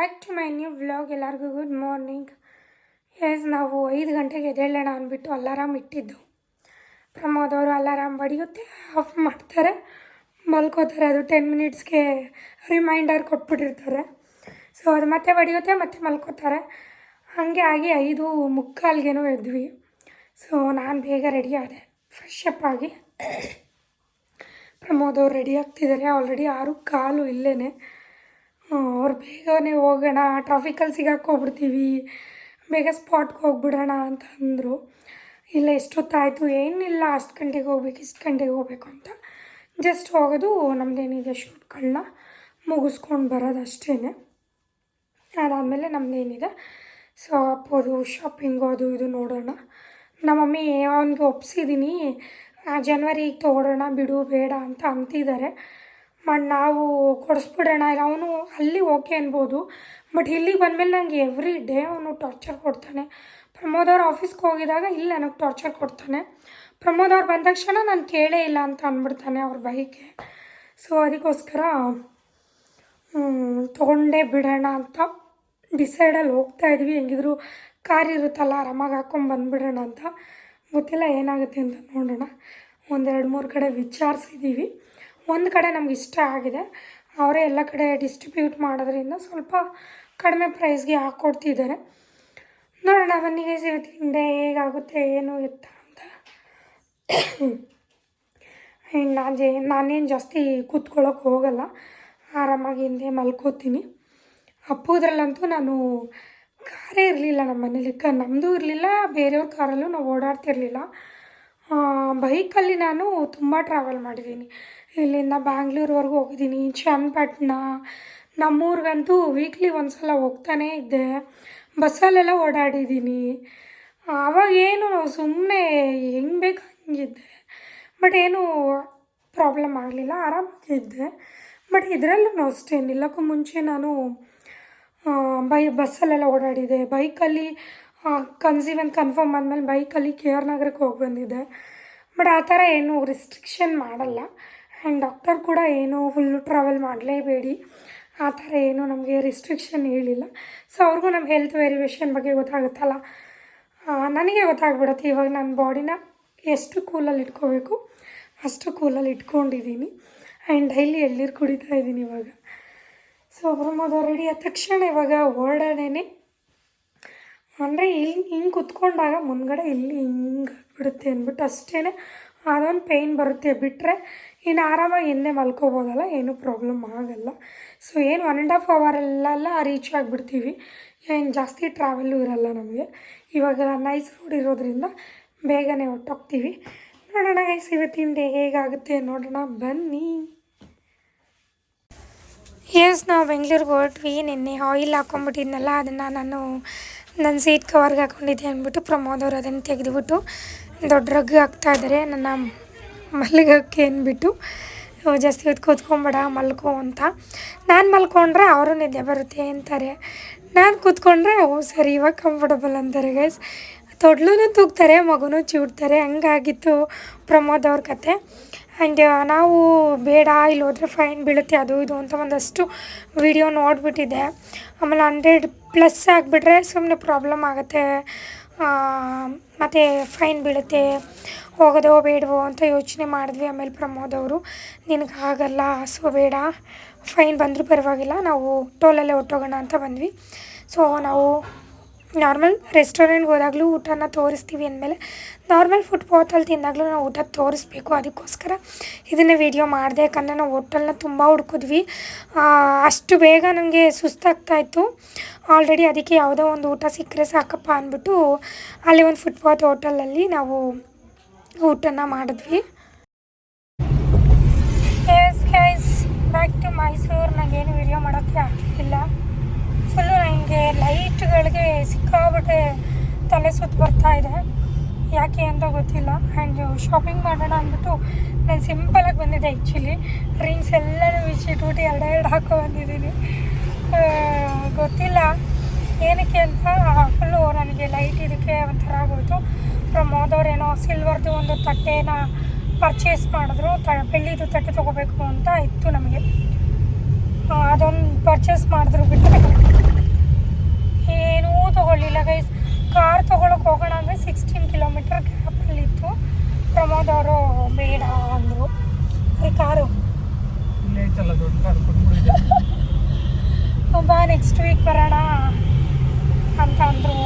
Back to my new vlog ಎಲ್ಲರಿಗೂ good morning yes ನಾವು ಐದು ಗಂಟೆಗೆ ಎದ್ದೇಳೋಣ ಅಂದ್ಬಿಟ್ಟು ಅಲಾರಾಮ್ ಇಟ್ಟಿದ್ದು. ಪ್ರಮೋದ್ ಅವರು ಅಲಾರಾಮ್ ಬಡಿಯುತ್ತೆ ಆಫ್ ಮಾಡ್ತಾರೆ. ಮಲ್ಕೋತಾರೆ, ಅದು ಟೆನ್ ಮಿನಿಟ್ಸ್ಗೆ ರಿಮೈಂಡರ್ ಕೊಟ್ಬಿಟ್ಟಿರ್ತಾರೆ. ಸೊ ಅದು ಮತ್ತೆ ಬಡಿಯುತ್ತೆ, ಮತ್ತೆ ಮಲ್ಕೋತಾರೆ. ಹಾಗೆ ಆಗಿ ಐದು ಮುಕ್ಕಾಲ್ಗೇನೋ ಎದ್ವಿ. ಸೊ ನಾನು ಬೇಗ ರೆಡಿ ಆದೆ ಫ್ರೆಶ್ ಅಪ್ ಆಗಿ. ಪ್ರಮೋದ್ ಅವ್ರು ರೆಡಿ ಆಗ್ತಿದ್ದಾರೆ ಆಲ್ರೆಡಿ ಆರು ಕಾಲು ಇಲ್ಲೇ ಅವ್ರು ಬೇಗನೆ ಹೋಗೋಣ ಟ್ರಾಫಿಕಲ್ಲಿ ಸಿಗಾಕೋಗ್ಬಿಡ್ತೀವಿ ಬೇಗ ಸ್ಪಾಟ್ಗೆ ಹೋಗ್ಬಿಡೋಣ ಅಂತ ಅಂದರು. ಇಲ್ಲ, ಎಷ್ಟೊತ್ತಾಯಿತು, ಏನಿಲ್ಲ, ಅಷ್ಟು ಗಂಟೆಗೆ ಹೋಗ್ಬೇಕು, ಇಷ್ಟು ಗಂಟೆಗೆ ಹೋಗ್ಬೇಕು ಅಂತ. ಜಸ್ಟ್ ಹೋಗೋದು ನಮ್ಮದೇನಿದೆ ಶೂಟ್ಗಳನ್ನ ಮುಗಿಸ್ಕೊಂಡು ಬರೋದು ಅಷ್ಟೇ ಅದಾದಮೇಲೆ ನಮ್ಮದೇನಿದೆ ಸೊ ಅಪ್ಪೋದು ಶಾಪಿಂಗು ಅದು ಇದು ನೋಡೋಣ. ನಮ್ಮ ಮಮ್ಮಿ ಅವನಿಗೆ ಒಪ್ಸಿದ್ದೀನಿ ಜನ್ವರಿಗೆ ತೊಗೊಳೋಣ ಬಿಡು, ಬೇಡ ಅಂತ ಅಂತಿದ್ದಾರೆ ಬಟ್ ನಾವು ಕೊಡಿಸ್ಬಿಡೋಣ ಇಲ್ಲ, ಅವನು ಅಲ್ಲಿ ಓಕೆ ಅನ್ಬೋದು. ಬಟ್ ಇಲ್ಲಿಗೆ ಬಂದಮೇಲೆ ನನಗೆ ಎವ್ರಿ ಡೇ ಅವನು ಟಾರ್ಚರ್ ಕೊಡ್ತಾನೆ. ಪ್ರಮೋದ್ ಅವ್ರ ಆಫೀಸ್ಗೆ ಹೋಗಿದಾಗ ಇಲ್ಲಿ ನನಗೆ ಟಾರ್ಚರ್ ಕೊಡ್ತಾನೆ. ಪ್ರಮೋದ್ ಅವ್ರು ಬಂದ ತಕ್ಷಣ ನಾನು ಕೇಳೇ ಇಲ್ಲ ಅಂತ ಅಂದ್ಬಿಡ್ತಾನೆ ಅವ್ರ ಬೈಕ್ಗೆ ಸೊ ಅದಕ್ಕೋಸ್ಕರ ತೊಗೊಂಡೇ ಬಿಡೋಣ ಅಂತ ಡಿಸೈಡಲ್ಲಿ ಹೋಗ್ತಾ ಇದ್ವಿ. ಹೆಂಗಿದ್ರು ಕಾರ್ ಇರುತ್ತಲ್ಲ, ಆರಾಮಾಗಿ ಹಾಕ್ಕೊಂಡು ಬಂದುಬಿಡೋಣ ಅಂತ. ಗೊತ್ತಿಲ್ಲ ಏನಾಗುತ್ತೆ ಅಂತ ನೋಡೋಣ. ಒಂದೆರಡು ಮೂರು ಕಡೆ ವಿಚಾರಿಸಿದ್ದೀವಿ ಒಂದು ಕಡೆ ನಮ್ಗೆ ಇಷ್ಟ ಆಗಿದೆ. ಅವರೇ ಎಲ್ಲ ಕಡೆ ಡಿಸ್ಟ್ರಿಬ್ಯೂಟ್ ಮಾಡೋದ್ರಿಂದ ಸ್ವಲ್ಪ ಕಡಿಮೆ ಪ್ರೈಸ್ಗೆ ಹಾಕ್ಕೊಡ್ತಿದ್ದಾರೆ ನೋಡೋಣ ಬನ್ನಿಗೆ ತಿಂಡೆ ಹೇಗಾಗುತ್ತೆ, ಏನು ಎತ್ತ ಅಂತ. ನಾನು ಜೇ, ನಾನೇನು ಜಾಸ್ತಿ ಕೂತ್ಕೊಳ್ಳೋಕೆ ಹೋಗಲ್ಲ. ಆರಾಮಾಗಿ ಹಿಂದೆ ಮಲ್ಕೋತೀನಿ. ಅಪ್ಪುದ್ರಲ್ಲಂತೂ ನಾನು ಕಾರೇ ಇರಲಿಲ್ಲ ನಮ್ಮ ಮನೇಲಿ. ಕ ನಮ್ಮದು ಇರಲಿಲ್ಲ, ಬೇರೆಯವ್ರ ಕಾರಲ್ಲೂ ನಾವು ಓಡಾಡ್ತಿರಲಿಲ್ಲ. ಬೈಕಲ್ಲಿ ನಾನು ತುಂಬ ಟ್ರಾವೆಲ್ ಮಾಡಿದ್ದೀನಿ. ಇಲ್ಲಿಂದ ಬ್ಯಾಂಗ್ಳೂರ್ವರೆಗೂ ಹೋಗಿದ್ದೀನಿ. ಚನ್ನಪಟ್ಟಣ. ನಮ್ಮೂರಿಗಂತೂ ವೀಕ್ಲಿ ಒಂದು ಸಲ ಹೋಗ್ತಾನೇ ಇದ್ದೆ. ಬಸ್ಸಲ್ಲೆಲ್ಲ ಓಡಾಡಿದ್ದೀನಿ. ಅವಾಗೇನು ಸುಮ್ಮನೆ ಹೆಂಗೆ ಬೇಕು ಹಂಗಿದ್ದೆ. ಬಟ್ ಏನು ಪ್ರಾಬ್ಲಮ್ ಆಗಲಿಲ್ಲ, ಆರಾಮಾಗಿದ್ದೆ. ಬಟ್ ಇದರಲ್ಲೂ ಅಷ್ಟೇ, ನಿಲ್ಲಕ್ಕೂ ಮುಂಚೆ ನಾನು ಬೈ, ಬಸ್ಸಲ್ಲೆಲ್ಲ ಓಡಾಡಿದೆ ಬೈಕಲ್ಲಿ ಕನ್ಸೀವ್ ಅಂತ ಕನ್ಫರ್ಮ್ ಆದಮೇಲೆ ಬೈಕಲ್ಲಿ ಕೆ ಆರ್ ನಗರಕ್ಕೆ ಹೋಗಿ ಬಂದಿದ್ದೆ. ಬಟ್ ಆ ಥರ ಏನು ರಿಸ್ಟ್ರಿಕ್ಷನ್ ಮಾಡಲ್ಲ. ಆ್ಯಂಡ್ ಡಾಕ್ಟರ್ ಕೂಡ ಏನು ಫುಲ್ಲು ಟ್ರಾವೆಲ್ ಮಾಡಲೇಬೇಡಿ. ಆ ಥರ ಏನೂ ನಮಗೆ ರಿಸ್ಟ್ರಿಕ್ಷನ್ ಹೇಳಿಲ್ಲ. ಸೊ ಅವ್ರಿಗೂ ನಮ್ಮ ಹೆಲ್ತ್ ವೇರಿಯೇಷನ್ ಬಗ್ಗೆ ಗೊತ್ತಾಗುತ್ತಲ್ಲ? ನನಗೆ ಗೊತ್ತಾಗ್ಬಿಡುತ್ತೆ. ಇವಾಗ ನನ್ನ ಬಾಡಿನ ಎಷ್ಟು ಕೂಲಲ್ಲಿ ಇಟ್ಕೋಬೇಕು? ಅಷ್ಟು ಕೂಲಲ್ಲಿ ಇಟ್ಕೊಂಡಿದ್ದೀನಿ ಆ್ಯಂಡ್ ಡೈಲಿ ಎಳ್ನೀರು ಕುಡಿತಾ ಇದ್ದೀನಿ ಇವಾಗ. ಸೊ ಪ್ರಮೋದ ರೆಡಿ ಆದ ತಕ್ಷಣ ಇವಾಗ ಓಡಾಡೇನೆ ಅಂದರೆ ಇಲ್ಲಿ ಹಿಂಗೆ ಕುತ್ಕೊಂಡಾಗ ಮುಂದ್ಗಡೆ ಇಲ್ಲಿ ಹಿಂಗೆ ಬಿಡುತ್ತೆ ಅಂದ್ಬಿಟ್ಟು ಅಷ್ಟೇ ಅದೊಂದು ಪೇಯ್ನ್ ಬರುತ್ತೆ ಬಿಟ್ಟರೆ ಇನ್ನು ಆರಾಮಾಗಿ ಹಿಂದೆ ಮಲ್ಕೋಬೋದಲ್ಲ, ಏನೂ ಪ್ರಾಬ್ಲಮ್ ಆಗೋಲ್ಲ. ಸೊ ಏನು ಒನ್ ಆ್ಯಂಡ್ ಆಫ್ ಅವರಲ್ಲೆಲ್ಲ ರೀಚ್ ಆಗಿಬಿಡ್ತೀವಿ. ಏನು ಜಾಸ್ತಿ ಟ್ರಾವೆಲ್ಲು ಇರೋಲ್ಲ ನಮಗೆ. ಇವಾಗ ನೈಸ್ ರೋಡ್ ಇರೋದ್ರಿಂದ ಬೇಗನೆ ಹೊಟ್ಟೋಗ್ತೀವಿ ನೋಡೋಣ ಗೈಸ್ ಇವತ್ತಿನ ಡೇ ಹೇಗಾಗುತ್ತೆ ನೋಡೋಣ, ಬನ್ನಿ. ಎಸ್ ನಾವು ಬೆಂಗ್ಳೂರಿಗೆ ಹೊರಟ್ವಿ, ನಿನ್ನೆ ಆಯಿಲ್ ಹಾಕ್ಕೊಂಬಿಟ್ಟಿದ್ನಲ್ಲ ಅದನ್ನು ನಾನು ನನ್ನ ಸೀಟ್ ಕವರ್ಗೆ ಹಾಕ್ಕೊಂಡಿದ್ದೆ ಅಂದ್ಬಿಟ್ಟು ಪ್ರಮೋದ್ ಅವರು ಅದನ್ನು ತೆಗೆದುಬಿಟ್ಟು ದೊಡ್ಡ ರಗ್ ಹಾಕ್ತಾಯಿದ್ದಾರೆ ನನ್ನ ಮಲಗಕ್ಕೆ ಅಂದ್ಬಿಟ್ಟು ಜಾಸ್ತಿ ಹೊತ್ತು ಕೂತ್ಕೊಂಬೇಡ, ಮಲ್ಕೋ ಅಂತ. ನಾನು ಮಲ್ಕೊಂಡ್ರೆ ಅವರು ನಿದ್ದೆ ಬರುತ್ತೆ ಅಂತಾರೆ. ನಾನು ಕೂತ್ಕೊಂಡ್ರೆ, ಓ, ಸರಿ, ಇವಾಗ ಕಂಫರ್ಟಬಲ್ ಅಂತಾರೆ ಗೈಸ್ ತೊಡ್ಲೂ ತೂಗ್ತಾರೆ, ಮಗುನೂ ಚೂಡ್ತಾರೆ. ಹಂಗಾಗಿತ್ತು ಪ್ರಮೋದ್ ಅವ್ರ ಕತೆ. ಆ್ಯಂಡ್ ನಾವು ಬೇಡ, ಇಲ್ಲಿ ಹೋದರೆ ಫೈನ್ ಬೀಳುತ್ತೆ, ಅದು ಇದು ಅಂತ ಒಂದಷ್ಟು ವಿಡಿಯೋ ನೋಡಿಬಿಟ್ಟಿದ್ದೆ. ಆಮೇಲೆ ಹಂಡ್ರೆಡ್ ಪ್ಲಸ್ ಆಗಿಬಿಟ್ರೆ ಸುಮ್ಮನೆ ಪ್ರಾಬ್ಲಮ್ ಆಗುತ್ತೆ. ಮತ್ತು ಫೈನ್ ಬೀಳುತ್ತೆ. ಹೋಗೋದೋ ಬೇಡವೋ ಅಂತ ಯೋಚನೆ ಮಾಡಿದ್ವಿ ಆಮೇಲೆ ಪ್ರಮೋದ್ ಅವರು. ನಿನಗೆ ಆಗಲ್ಲ ಸೊ ಬೇಡ. ಫೈನ್ ಬಂದರೂ ಪರವಾಗಿಲ್ಲ, ನಾವು ಟೋಲಲ್ಲೇ ಹೊಟ್ಟೋಗೋಣ ಅಂತ ಬಂದ್ವಿ. ಸೊ ನಾವು ನಾರ್ಮಲ್ ರೆಸ್ಟೋರೆಂಟ್ಗೆ ಹೋದಾಗಲೂ ಊಟನ ತೋರಿಸ್ತೀವಿ ಅಂದಮೇಲೆ ನಾರ್ಮಲ್ ಫುಡ್ ಪಾತಲ್ಲಿ ತಿಂದಾಗಲೂ ನಾವು ಊಟ ತೋರಿಸ್ಬೇಕು. ಅದಕ್ಕೋಸ್ಕರ ಇದನ್ನು ವಿಡಿಯೋ ಮಾಡಿದೆ. ಯಾಕಂದರೆ ನಾವು ಹೋಟೆಲ್ನ ತುಂಬ ಹುಡ್ಕಿದ್ವಿ. ಅಷ್ಟು ಬೇಗ ನನಗೆ ಸುಸ್ತಾಗ್ತಾಯಿತ್ತು ಆಲ್ರೆಡಿ ಅದಕ್ಕೆ ಯಾವುದೋ ಒಂದು ಊಟ ಸಿಕ್ಕರೆ ಸಾಕಪ್ಪ ಅಂದ್ಬಿಟ್ಟು ಅಲ್ಲಿ ಒಂದು ಫುಟ್ಪಾತ್ ಹೋಟೆಲಲ್ಲಿ ನಾವು ಊಟನ ಮಾಡಿದ್ವಿ. ಎಸ್ ಬ್ಯಾಕ್ ಟು ಮೈಸೂರು ನನಗೇನು ವೀಡಿಯೋ ಮಾಡೋಕ್ಕೆ ಆಗಲಿಲ್ಲ. ಫುಲ್ಲು ನನಗೆ ಲೈಟ್ಗಳಿಗೆ ಸಿಕ್ಕಾಬಿಟ್ಟೆ ತಲೆ ಸುತ್ತ ಬರ್ತಾ ಇದೆ. ಯಾಕೆ ಅಂತ ಗೊತ್ತಿಲ್ಲ. ಆ್ಯಂಡ್ ಶಾಪಿಂಗ್ ಮಾಡೋಣ ಅಂದ್ಬಿಟ್ಟು ನಾನು ಸಿಂಪಲಾಗಿ ಬಂದಿದ್ದೆ ಆ್ಯಕ್ಚುಲಿ ರಿಂಗ್ಸ್ ಎಲ್ಲನೂ ಬಿಚ್ಚಿಟ್ಬಿಟ್ಟು ಎರಡು ಹಾಕೋ ಬಂದಿದ್ದೀನಿ. ಗೊತ್ತಿಲ್ಲ. ಏನಕ್ಕೆ ಅಂತ? ಫುಲ್ಲು ನನಗೆ ಲೈಟ್ ಇದಕ್ಕೆ ಒಂಥರ ಆಗೋಯ್ತು. ಪ್ರಮೋದವ್ರೇನೋ ಸಿಲ್ವರ್ದು ಒಂದು ತಟ್ಟೆನ ಪರ್ಚೇಸ್ ಮಾಡಿದ್ರು. ತ, ಬೆಳ್ಳಿದು ತಟ್ಟೆ ತೊಗೋಬೇಕು ಅಂತ ಇತ್ತು ನಮಗೆ. ಅದೊಂದು ಪರ್ಚೇಸ್ ಮಾಡಿದ್ರು ಬಿಟ್ಟರೆ ಗೈಸ್ ಕಾರ್ ತೊಗೊಳಕ್ಕೆ ಹೋಗೋಣ ಅಂದರೆ ಸಿಕ್ಸ್ಟೀನ್ ಕಿಲೋಮೀಟರ್ ಗ್ಯಾಪಲ್ಲಿತ್ತು ಪ್ರಮೋದ್ ಅವರು ಬೇಡ ಅಂದರು. ಅದೇ ಕಾರು. ಬಾ ನೆಕ್ಸ್ಟ್ ವೀಕ್ ಬರೋಣ ಅಂತ ಅಂದರು.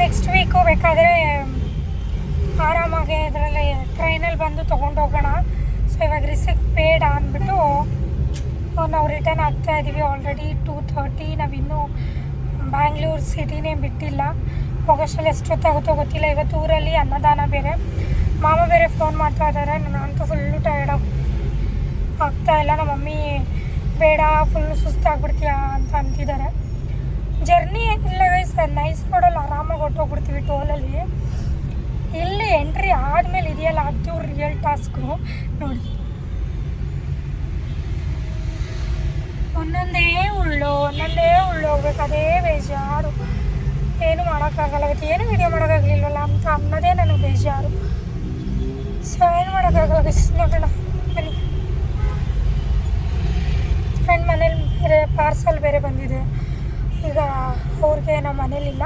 ನೆಕ್ಸ್ಟ್ ವೀಕು ಬೇಕಾದರೆ ಟ್ರೈನಲ್ಲಿ ಬಂದು ತೊಗೊಂಡು ಹೋಗೋಣ. ಸೊ ಇವಾಗ ರಿಸಿಕ್ ಬೇಡ ಅಂದ್ಬಿಟ್ಟು ನಾವು ರಿಟರ್ನ್ ಆಗ್ತಾ ಇದ್ದೀವಿ ಆಲ್ರೆಡಿ ಟೂ ಥರ್ಟಿ ನಾವಿನ್ನೂ ಬ್ಯಾಂಗ್ಳೂರು ಸಿಟಿನೇ ಬಿಟ್ಟಿಲ್ಲ. ಹೋಗೋಷ್ಟಲ್ಲಿ ಎಷ್ಟೊತ್ತಾಗುತ್ತೋ ಗೊತ್ತಿಲ್ಲ. ಇವತ್ತು ಊರಲ್ಲಿ ಅನ್ನದಾನ ಬೇರೆ. ಮಾಮ ಬೇರೆ ಫೋನ್ ಮಾಡ್ತಾ ಇದ್ದಾರೆ. ನಾನಂತೂ ಫುಲ್ಲು ಟಯರ್ಡ್ ಆಗ್ತಾ ಇಲ್ಲ. ನಮ್ಮ ಮಮ್ಮಿ, ಬೇಡ ಫುಲ್ಲು ಸುಸ್ತಾಗ್ಬಿಡ್ತೀಯಾ ಅಂತ ಅಂತಿದ್ದಾರೆ. ಜರ್ನಿ ಗೈಸ್ ನೈಸ್ ರೋಡಲ್ಲಿ ಆರಾಮಾಗಿ ಹೊಟ್ಟೋಗ್ಬಿಡ್ತೀವಿ ಟೋಲಲ್ಲಿ ಇಲ್ಲಿ ಎಂಟ್ರಿ ಆದಮೇಲೆ ಇದೆಯಲ್ಲ? ಅದು ರಿಯಲ್ ಟಾಸ್ಕು ನೋಡಿ. ಒಂದೊಂದೇ ಉಳ್ಳು ಒಂದೊಂದೇ ಉಳ್ಳು ಹೋಗ್ಬೇಕು. ಅದೇ ಬೇಜಾರು. ಏನು ಮಾಡೋಕ್ಕಾಗಲ್ಲ. ಇವತ್ತು ಏನು ವಿಡಿಯೋ ಮಾಡೋಕ್ಕಾಗಲಿಲ್ವಲ್ಲ ಅಂತ ಅನ್ನೋದೇ ನನಗೆ ಬೇಜಾರು. ಸೊ ಏನು ಮಾಡೋಕ್ಕಾಗಲ್ಲ ನೋಡೋಣ. ಬನ್ನಿ. ಫ್ರೆಂಡ್ ಮನೇಲಿ ಬೇರೆ ಪಾರ್ಸಲ್ ಬೇರೆ ಬಂದಿದೆ. ಈಗ ಅವ್ರಿಗೆ ನಮ್ಮ ಮನೇಲಿಲ್ಲ.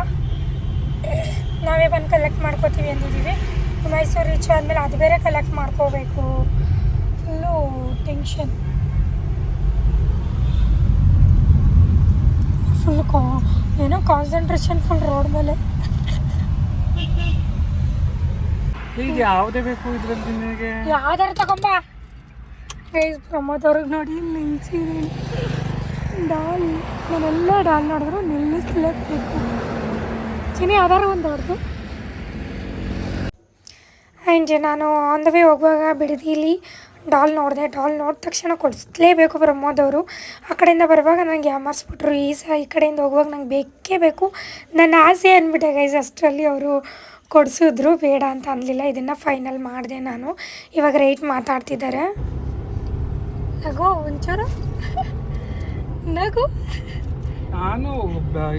ನಾವೇ ಬಂದು ಕಲೆಕ್ಟ್ ಮಾಡ್ಕೋತೀವಿ ಅಂದಿದ್ದೀವಿ. ಮೈಸೂರು ರೀಚ್ ಆದಮೇಲೆ ಅದು ಬೇರೆ ಕಲೆಕ್ಟ್ ಮಾಡ್ಕೋಬೇಕು. ಫುಲ್ಲು ಟೆನ್ಷನ್ ಫುಲ್ ಕಾ ಏನೋ ಕಾನ್ಸಂಟ್ರೇಷನ್ ಫುಲ್ ರೋಡ್ ಮೇಲೆ. ಈಗ ಯಾವುದೇ ಬೇಕು ಇದರಲ್ಲಿ ನಿಮಗೆ? ಯಾವ್ದಾರು ತಗೊಂಬ. ಫೇಸ್ ಪ್ರಮೋದ್ ಅವ್ರಿಗೆ ನೋಡಿ ನಿಲ್ಸಿದ್ದೀನಿ. ಡಾಲ್ ನಾನೆಲ್ಲ ಡಾಲ್ ನೋಡಿದ್ರು ನಿಲ್ಲಿಸ್ಲೇಬೇಕು. ಚಿನಿ ಯಾವ್ದಾರು ಒಂದು ಹೊಡೆದು ಆ್ಯಂಡ್ ನಾನು ಆನ್ ದ ವೇ ಹೋಗುವಾಗ ಬಿಡದಿಲಿ ಡಾಲ್ ನೋಡಿದೆ. ಡಾಲ್ ನೋಡಿದ ತಕ್ಷಣ ಕೊಡಿಸ್ಲೇಬೇಕು ಪ್ರಮೋದ್ ಅವರು ಆ ಕಡೆಯಿಂದ ಬರುವಾಗ ನನಗೆ ಯಾಮಾರಿಸ್ಬಿಟ್ರು. ಈ ಸಹ ಈ ಕಡೆಯಿಂದ ಹೋಗುವಾಗ ನಂಗೆ ಬೇಕೇ ಬೇಕು. ನನ್ನ ಆಸೆ ಅಂದ್ಬಿಟ್ಟೆ ಗೈಸ್ ಅಷ್ಟರಲ್ಲಿ ಅವರು ಕೊಡಿಸಿದ್ರು. ಬೇಡ ಅಂತ ಅನ್ನಲಿಲ್ಲ ಇದನ್ನು ಫೈನಲ್ ಮಾಡಿದೆ ನಾನು. ಇವಾಗ ರೇಟ್ ಮಾತಾಡ್ತಿದ್ದಾರೆ. ನಗೋ, ಒಂಚೂರು. ನಗು. ನಾನು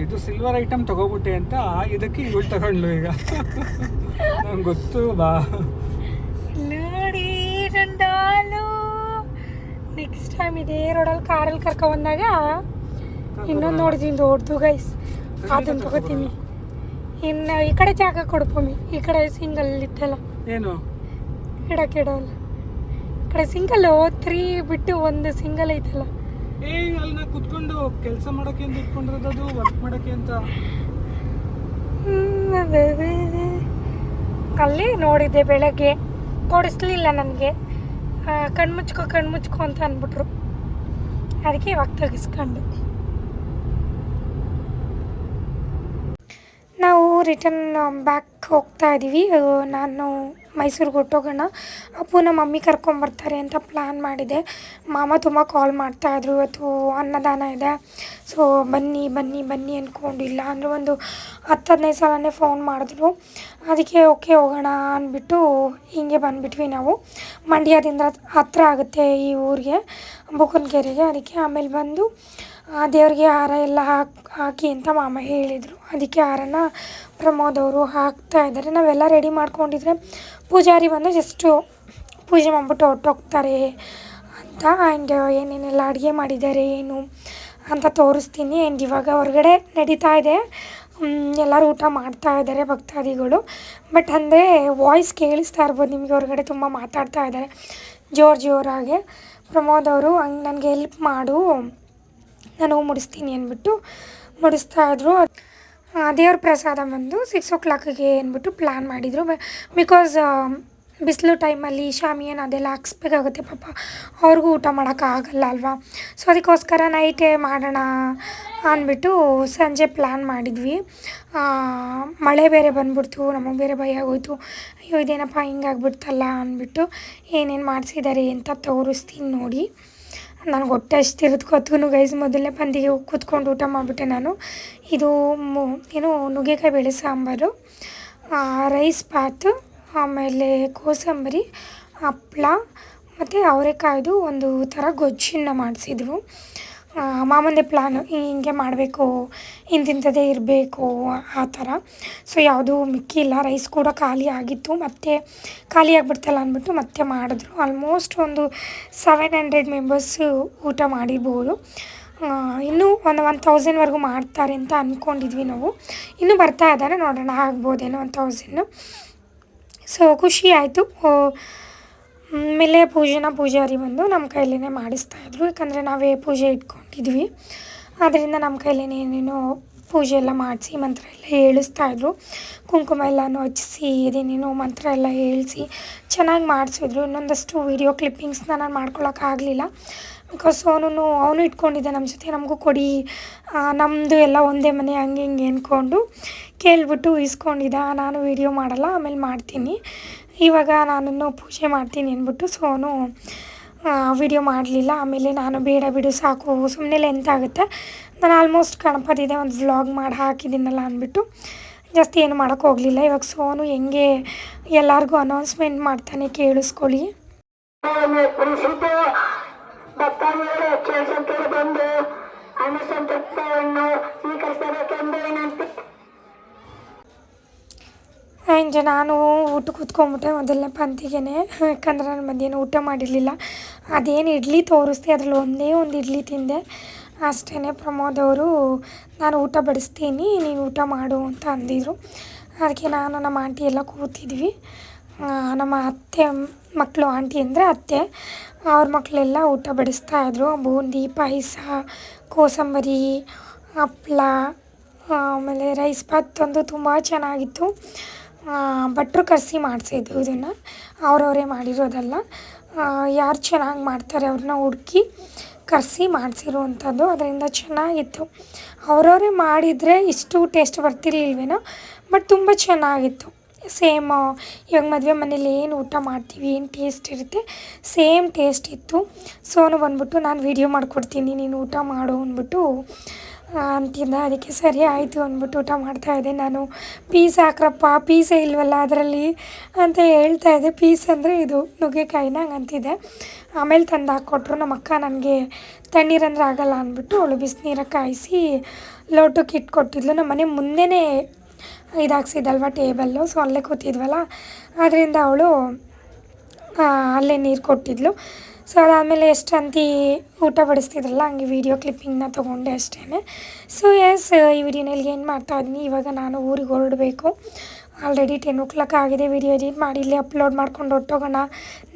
ಇದು ಸಿಲ್ವರ್ ಐಟಮ್ ತಗೋಬಿಟ್ಟೆ ಅಂತ ಇದಕ್ಕೆ ಇವಳು ತಗೊಂಡ್ಲು ಈಗ. ನಂಗೆ ಗೊತ್ತು ಬಾ. ನೋಡಿ ರಂಡಾಲು. ನೆಕ್ಸ್ಟ್ ಟೈಮ್ ಇದೇ ರೋಡಲ್ಲಿ ಕಾರಲ್ಲಿ ಕರ್ಕೊ ಬಂದಾಗ ಇನ್ನೊಂದು ನೋಡ್ತೀನಿ ದೊಡ್ಡದು ಗೈಸ್ ಅದನ್ನು ತಗೋತೀನಿ. ಇನ್ನು ಈ ಕಡೆ ಜಾಗ ಕೊಡ್ಕೊಮ್ಮಿ ಈ ಕಡೆ ಸಿಂಗಲ್ ಇಟ್ಟಲ್ಲ. ಏನು? ಇಡಕ್ಕೆ ಇಡೋಲ್ಲ ಈ ಕಡೆ ಸಿಂಗಲ್ಲು ತ್ರೀ ಬಿಟ್ಟು ಒಂದು ಸಿಂಗಲ್ ಐತಲ್ಲ. ಏ ಅಲ್ಲಿ ನಾ ಕುತ್ಕೊಂಡು ಕೆಲಸ ಮಾಡೋಕೆ ಅಂತ ಇಟ್ಕೊಂಡಿರೋದು ವರ್ಕ್ ಮಾಡೋಕೆ ಅಂತ. ಅಲ್ಲಿ ನೋಡಿದ್ದೆ ಬೆಳಗ್ಗೆ. ಕೊಡಿಸ್ಲಿಲ್ಲ ನನಗೆ. ಕಣ್ಮುಚ್ಕೋ ಕಣ್ಮುಚ್ಕೋ ಅಂತ ಅಂದ್ಬಿಟ್ರು. ಅದಕ್ಕೆ ಇವಾಗ ತೆಗಿಸ್ಕೊಂಡು ನಾವು ರಿಟರ್ನ್ ಬ್ಯಾಕ್ ಹೋಗ್ತಾ ಇದ್ದೀವಿ ನಾನು ಮೈಸೂರಿಗೆ ಹೊಟ್ಟೋಗೋಣ ಅಪ್ಪು ನಮ್ಮ ಮಮ್ಮಿ ಕರ್ಕೊಂಬರ್ತಾರೆ ಅಂತ ಪ್ಲ್ಯಾನ್ ಮಾಡಿದೆ. ಮಾಮ ತುಂಬ ಕಾಲ್ ಮಾಡ್ತಾಯಿದ್ರು ಇವತ್ತು ಅನ್ನದಾನ ಇದೆ. ಸೊ ಬನ್ನಿ ಬನ್ನಿ ಬನ್ನಿ ಅಂದ್ಕೊಂಡಿಲ್ಲ ಅಂದರೆ ಒಂದು ಹತ್ತು ಹದಿನೈದು ಸಲನೇ ಫೋನ್ ಮಾಡಿದ್ರು. ಅದಕ್ಕೆ ಓಕೆ ಹೋಗೋಣ ಅಂದ್ಬಿಟ್ಟು ಹೀಗೆ ಬಂದುಬಿಟ್ವಿ ನಾವು. ಮಂಡ್ಯದಿಂದ ಹತ್ರ ಆಗುತ್ತೆ ಈ ಊರಿಗೆ ಬುಕ್ಕನಕೆರೆಗೆ ಅದಕ್ಕೆ ಆಮೇಲೆ ಬಂದು ಆ ದೇವರಿಗೆ ಹಾರ ಎಲ್ಲ ಹಾಕಿ ಹಾಕಿ ಅಂತ ಮಾಮ ಹೇಳಿದರು. ಅದಕ್ಕೆ ಹಾರನ ಪ್ರಮೋದ್ ಅವರು ಹಾಕ್ತಾ ಇದ್ದಾರೆ. ನಾವೆಲ್ಲ ರೆಡಿ ಮಾಡ್ಕೊಂಡಿದ್ರೆ ಪೂಜಾರಿ ಬಂದು ಜಸ್ಟು ಪೂಜೆ ಮಾಡಿಬಿಟ್ಟು ಹೊರ್ಟೋಗ್ತಾರೆ ಅಂತ ಆ್ಯಂಡ್ ಏನೇನೆಲ್ಲ ಅಡುಗೆ ಮಾಡಿದ್ದಾರೆ, ಏನು ಅಂತ ತೋರಿಸ್ತೀನಿ. ಆ್ಯಂಡ್ ಇವಾಗ ಹೊರಗಡೆ ನಡೀತಾ ಇದೆ. ಎಲ್ಲರೂ ಊಟ ಮಾಡ್ತಾ ಇದ್ದಾರೆ ಭಕ್ತಾದಿಗಳು. ಬಟ್ ಅಂದರೆ ವಾಯ್ಸ್ ಕೇಳಿಸ್ತಾ ಇರ್ಬೋದು ನಿಮಗೆ, ಹೊರಗಡೆ ತುಂಬ ಮಾತಾಡ್ತಾ ಇದ್ದಾರೆ. ಜೋರು ಜೋರಾಗೆ. ಪ್ರಮೋದ್ ಅವರು, ಹಂಗೆ ನನಗೆ ಹೆಲ್ಪ್ ಮಾಡು. ನಾನು ಮುಡಿಸ್ತೀನಿ ಅಂದ್ಬಿಟ್ಟು ಮುಡಿಸ್ತಾ ಇದ್ರು. ದೇವ್ರ ಪ್ರಸಾದ ಬಂದು ಸಿಕ್ಸ್ ಓ ಕ್ಲಾಕಿಗೆ ಅಂದ್ಬಿಟ್ಟು ಪ್ಲ್ಯಾನ್ ಮಾಡಿದರು. ಬಿಕಾಸ್ ಬಿಸಿಲು ಟೈಮಲ್ಲಿ ಶಾಮಿಯನ್ ಅದೆಲ್ಲ ಹಾಕ್ಸ್ಬೇಕಾಗುತ್ತೆ ಪಾಪ. ಅವ್ರಿಗೂ ಊಟ ಮಾಡೋಕ್ಕಾಗಲ್ಲ ಅಲ್ವಾ? ಸೊ ಅದಕ್ಕೋಸ್ಕರ ನೈಟೇ ಮಾಡೋಣ ಅಂದ್ಬಿಟ್ಟು ಸಂಜೆ ಪ್ಲ್ಯಾನ್ ಮಾಡಿದ್ವಿ. ಮಳೆ ಬೇರೆ ಬಂದ್ಬಿಡ್ತು, ನಮಗೆ ಬೇರೆ ಭಯ ಆಗೋಯ್ತು. ಅಯ್ಯೋ, ಇದೇನಪ್ಪ ಹಿಂಗಾಗ್ಬಿಡ್ತಲ್ಲ ಅಂದ್ಬಿಟ್ಟು ಏನೇನು ಮಾಡಿಸಿದ್ದಾರೆ ಅಂತ ತೋರಿಸ್ತೀನಿ ನೋಡಿ. ನನಗೆ ಹೊಟ್ಟೆ ಅಷ್ಟಿರೋದು ಗೊತ್ತು ಗೈಸ್ ಮೊದಲನೇ ಪಂದಿಗೆ ಕೂತ್ಕೊಂಡು ಊಟ ಮಾಡಿಬಿಟ್ಟೆ ನಾನು. ಇದು ಏನು ನುಗ್ಗೆಕಾಯಿ ಬೇಳೆ ಸಾಂಬಾರು ರೈಸ್ ಬಾತು, ಆಮೇಲೆ ಕೋಸಂಬರಿ, ಹಪ್ಳ, ಮತ್ತು ಅವರೆಕಾಯ್ದು ಒಂದು ಥರ ಗೊಜ್ಜನ್ನು ಮಾಡಿಸಿದ್ರು ಮಾಮಂದೇ ಪ್ಲಾನು ಹಿಂಗೆ ಮಾಡಬೇಕು ಇಂತಿಂಥದ್ದೇ ಇರಬೇಕು, ಆ ಥರ. ಸೊ ಯಾವುದೂ ಮಿಕ್ಕಿಲ್ಲ. ರೈಸ್ ಕೂಡ ಖಾಲಿ ಆಗಿತ್ತು. ಮತ್ತೆ ಖಾಲಿ ಆಗಿಬಿಡ್ತಲ್ಲ ಅಂದ್ಬಿಟ್ಟು ಮತ್ತೆ ಮಾಡಿದ್ರು. ಆಲ್ಮೋಸ್ಟ್ ಒಂದು ಸೆವೆನ್ ಹಂಡ್ರೆಡ್ ಮೆಂಬರ್ಸು ಊಟ ಮಾಡಿರ್ಬೋದು. ಇನ್ನೂ ಒಂದು ಒನ್ ತೌಸಂಡ್ವರೆಗೂ ಮಾಡ್ತಾರೆ ಅಂತ ಅಂದ್ಕೊಂಡಿದ್ವಿ ನಾವು. ಇನ್ನೂ ಬರ್ತಾ ಇದ್ದಾರೆ. ನೋಡೋಣ ಆಗ್ಬೋದೇನೋ ಒನ್ ತೌಸಂಡು ಸೊ ಖುಷಿ ಆಯಿತು. ಆಮೇಲೆ ಪೂಜೆನ ಪೂಜಾರಿ ಬಂದು ನಮ್ಮ ಕೈಲೇ ಮಾಡಿಸ್ತಾಯಿದ್ರು ಯಾಕಂದರೆ ನಾವೇ ಪೂಜೆ ಇಟ್ಕೊಂಡಿದ್ವಿ ಆದ್ದರಿಂದ ನಮ್ಮ ಕೈಲೇ ಏನೇನೋ ಪೂಜೆ ಎಲ್ಲ ಮಾಡಿಸಿ ಮಂತ್ರ ಎಲ್ಲ ಹೇಳಿಸ್ತಾಯಿದ್ರು ಕುಂಕುಮ ಎಲ್ಲನೂ ಹಚ್ಚಿಸಿ ಅದೇನೇನೋ ಮಂತ್ರ ಎಲ್ಲ ಹೇಳಿಸಿ ಚೆನ್ನಾಗಿ ಮಾಡಿಸಿದ್ರು. ಇನ್ನೊಂದಷ್ಟು ವೀಡಿಯೋ ಕ್ಲಿಪ್ಪಿಂಗ್ಸ್ನ ನಾನು ಮಾಡ್ಕೊಳ್ಳೋಕ್ಕಾಗಲಿಲ್ಲ ಬಿಕಾಸ್ ಅವನು ಅವನು ಇಟ್ಕೊಂಡಿದ್ದೆ ನಮ್ಮ ಜೊತೆ, ನಮಗೂ ಕೊಡಿ. ನಮ್ಮದು ಎಲ್ಲ ಒಂದೇ ಮನೆ, ಹಂಗೆ ಹಿಂಗೆ ಅಂದ್ಕೊಂಡು ಕೇಳಿಬಿಟ್ಟು ಇಸ್ಕೊಂಡಿದ್ದ. ನಾನು ವೀಡಿಯೋ ಮಾಡಲ್ಲ, ಆಮೇಲೆ ಮಾಡ್ತೀನಿ. ಇವಾಗ ನಾನನ್ನು ಪೂಜೆ ಮಾಡ್ತೀನಿ ಅಂದ್ಬಿಟ್ಟು ಸೋನು ವೀಡಿಯೋ ಮಾಡಲಿಲ್ಲ. ಆಮೇಲೆ ನಾನು ಬೇಡ ಬಿಡು, ಸಾಕು ಸುಮ್ಮನೆ ಲೆಂತ್ ಆಗುತ್ತೆ. ನಾನು ಆಲ್ಮೋಸ್ಟ್ ಗಣಪತಿದೆ ಒಂದು ವ್ಲಾಗ್ ಮಾಡಿ ಹಾಕಿದ್ದೀನಲ್ಲ ಅಂದ್ಬಿಟ್ಟು ಜಾಸ್ತಿ ಏನು ಮಾಡೋಕ್ಕೆ ಹೋಗಲಿಲ್ಲ. ಇವಾಗ ಸೋನು ಹೆಂಗೆ ಎಲ್ಲರಿಗೂ ಅನೌನ್ಸ್ಮೆಂಟ್ ಮಾಡ್ತಾನೆ ಕೇಳಿಸ್ಕೊಳ್ಳಿ. ಸ್ವೀಕರಿಸಬೇಕೆಂದು ಆ್ಯಂಡ್ ನಾನು ಊಟ ಕೂತ್ಕೊಂಡ್ಬಿಟ್ಟೆ ಮೊದಲನೇ ಪಂತಿಗೆನೆ ಯಾಕಂದ್ರೆ ನಾನು ಮಧ್ಯಾಹ್ನ ಊಟ ಮಾಡಿರಲಿಲ್ಲ. ಅದೇನು ಇಡ್ಲಿ ತೋರಿಸ್ದೆ, ಅದರಲ್ಲಿ ಒಂದೇ ಒಂದು ಇಡ್ಲಿ ತಿಂದೆ. ಅಷ್ಟೇ ಪ್ರಮೋದ್ ಅವರು, ನಾನು ಊಟ ಬಡಿಸ್ತೀನಿ, ನೀನು ಊಟ ಮಾಡು ಅಂತ ಅಂದಿದ್ರು. ಅದಕ್ಕೆ ನಾನು ನಮ್ಮ ಆಂಟಿ ಎಲ್ಲ ಕೂತಿದ್ವಿ. ನಮ್ಮ ಅತ್ತೆ, ಮಕ್ಕಳು ಆಂಟಿ ಅಂದರೆ ಅತ್ತೆ. ಅವ್ರ ಮಕ್ಕಳೆಲ್ಲ ಊಟ ಬಡಿಸ್ತಾಯಿದ್ರು ಬೂಂದಿ, ಪಾಯಸ, ಕೋಸಂಬರಿ, ಹಪ್ಳ, ಆಮೇಲೆ ರೈಸ್ ಬಾತ್ ಅಂದು ತುಂಬ ಚೆನ್ನಾಗಿತ್ತು. ಭಟ್ರು ಕರೆಸಿ ಮಾಡಿಸಿದ್ದು ಇದನ್ನು. ಅವರವರೇ ಮಾಡಿರೋದಲ್ಲ. ಯಾರು ಚೆನ್ನಾಗಿ ಮಾಡ್ತಾರೆ ಅವ್ರನ್ನ ಹುಡುಕಿ ಕರೆಸಿ ಮಾಡಿಸಿರುವಂಥದ್ದು. ಅದರಿಂದ ಚೆನ್ನಾಗಿತ್ತು. ಅವರವರೇ ಮಾಡಿದರೆ ಇಷ್ಟು ಟೇಸ್ಟ್ ಬರ್ತಿರ್ಲಿಲ್ವೇನೋ, ಬಟ್ ತುಂಬ ಚೆನ್ನಾಗಿತ್ತು. ಸೇಮ್, ಇವಾಗ ಮದುವೆ ಮನೇಲಿ ಏನು ಊಟ ಮಾಡ್ತೀವಿ, ಏನು ಟೇಸ್ಟ್ ಇರುತ್ತೆ, ಸೇಮ್ ಟೇಸ್ಟ್ ಇತ್ತು. ಸೋನು ಬಂದ್ಬಿಟ್ಟು, ನಾನು ವೀಡಿಯೋ ಮಾಡಿಕೊಡ್ತೀನಿ, ನೀನು ಊಟ ಮಾಡು, ಅಂದ್ಬಿಟ್ಟು ಅಂತಿದ್ದ ಅದಕ್ಕೆ ಸರಿ ಆಯಿತು ಅಂದ್ಬಿಟ್ಟು ಊಟ ಮಾಡ್ತಾಯಿದ್ದೆ ನಾನು ಪೀಸ್ ಹಾಕ್ರಪ್ಪ, ಪೀಸೇ ಇಲ್ವಲ್ಲ ಅದರಲ್ಲಿ ಅಂತ ಹೇಳ್ತಾ ಇದ್ದೆ. ಪೀಸ್ ಅಂದರೆ ಇದು ನುಗ್ಗೆಕಾಯಿನ ಅಂತಿದ್ದೆ ಆಮೇಲೆ ತಂದು ಹಾಕ್ಕೊಟ್ರು. ನಮ್ಮ ಅಕ್ಕ ನನಗೆ ತಣ್ಣೀರಂದ್ರೆ ಆಗಲ್ಲ ಅಂದ್ಬಿಟ್ಟು ಅವಳು ಬಿಸಿನೀರ ಕಾಯಿಸಿ ಲೋಟಕ್ಕೆ ಇಟ್ಕೊಟ್ಟಿದ್ಲು. ನಮ್ಮ ಮನೆ ಮುಂದೆನೇ ಇದಾಕ್ಸಿದ್ದಲ್ವ ಟೇಬಲ್ಲು. ಸೊ, ಅಲ್ಲೇ ಕೂತಿದ್ವಲ್ಲ. ಅದರಿಂದ ಅವಳು ಅಲ್ಲೇ ನೀರು ಕೊಟ್ಟಿದ್ಲು. ಸೊ ಅದಾದಮೇಲೆ ಎಷ್ಟಂತಿ ಊಟ ಬಡಿಸ್ತಿದ್ರಲ್ಲ, ಹಂಗೆ ವೀಡಿಯೋ ಕ್ಲಿಪ್ಪಿಂಗ್ನ ತೊಗೊಂಡೆ ಅಷ್ಟೇ ಸೊ ಎಸ್ ಈ ವಿಡಿಯೋನಲ್ಲಿ ಏನು ಮಾಡ್ತಾ ಇದ್ದೀನಿ ಇವಾಗ ನಾನು ಊರಿಗೆ ಹೊರಡಬೇಕು. ಆಲ್ರೆಡಿ ಟೆನ್ ಓ ಕ್ಲಾಕ್ ಆಗಿದೆ ವಿಡಿಯೋ ಎಡಿಟ್ ಮಾಡಿ ಇಲ್ಲಿ ಅಪ್ಲೋಡ್ ಮಾಡ್ಕೊಂಡು ಹೊಟ್ಟೋಗೋಣ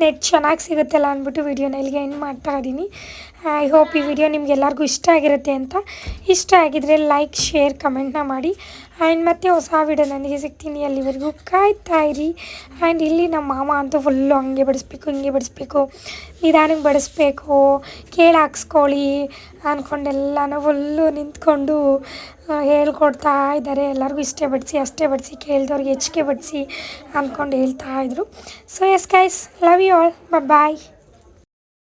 ನೆಟ್ ಚೆನ್ನಾಗಿ ಸಿಗುತ್ತಲ್ಲ ಅಂದ್ಬಿಟ್ಟು ವಿಡಿಯೋನ ಇಲ್ಲಿಗೆ ಮಾಡ್ತಾ ಇದ್ದೀನಿ. ಐ ಹೋಪ್ ಈ ವಿಡಿಯೋ ನಿಮ್ಗೆ ಎಲ್ಲರಿಗೂ ಇಷ್ಟ ಆಗಿರುತ್ತೆ ಅಂತ. ಇಷ್ಟ ಆಗಿದರೆ ಲೈಕ್ ಶೇರ್ ಕಮೆಂಟ್ನ ಮಾಡಿ. ಆ್ಯಂಡ್ ಮತ್ತೆ ಹೊಸ ವಿಡಿಯೋನೊಂದಿಗೆ ಸಿಗ್ತೀನಿ ಅಲ್ಲಿವರೆಗೂ. ಕಾಯ್ತಾ ಇರಿ ಆ್ಯಂಡ್ ಇಲ್ಲಿ ನಮ್ಮ ಮಾಮ ಅಂತೂ ಫುಲ್ಲು ಹಂಗೆ ಬಡಿಸ್ಬೇಕು, ಹಿಂಗೆ ಬಡಿಸ್ಬೇಕು. ನಿಧಾನಕ್ಕೆ ಬಡಿಸ್ಬೇಕು. ಕೇಳಿ ಹಾಕ್ಸ್ಕೊಳ್ಳಿ ಅಂದ್ಕೊಂಡೆಲ್ಲನೂ ಫುಲ್ಲು ನಿಂತ್ಕೊಂಡು ಹೇಳ್ಕೊಡ್ತಾ ಇದ್ದಾರೆ. ಎಲ್ಲರಿಗೂ ಇಷ್ಟೇ ಬಡಿಸಿ, ಅಷ್ಟೇ ಬಡಿಸಿ, ಕೇಳಿದವ್ರಿಗೆ ಹೆಚ್ಚಿಗೆ ಬಡಿಸಿ ಅಂದ್ಕೊಂಡು ಹೇಳ್ತಾ ಇದ್ರು. So yes guys love you all bye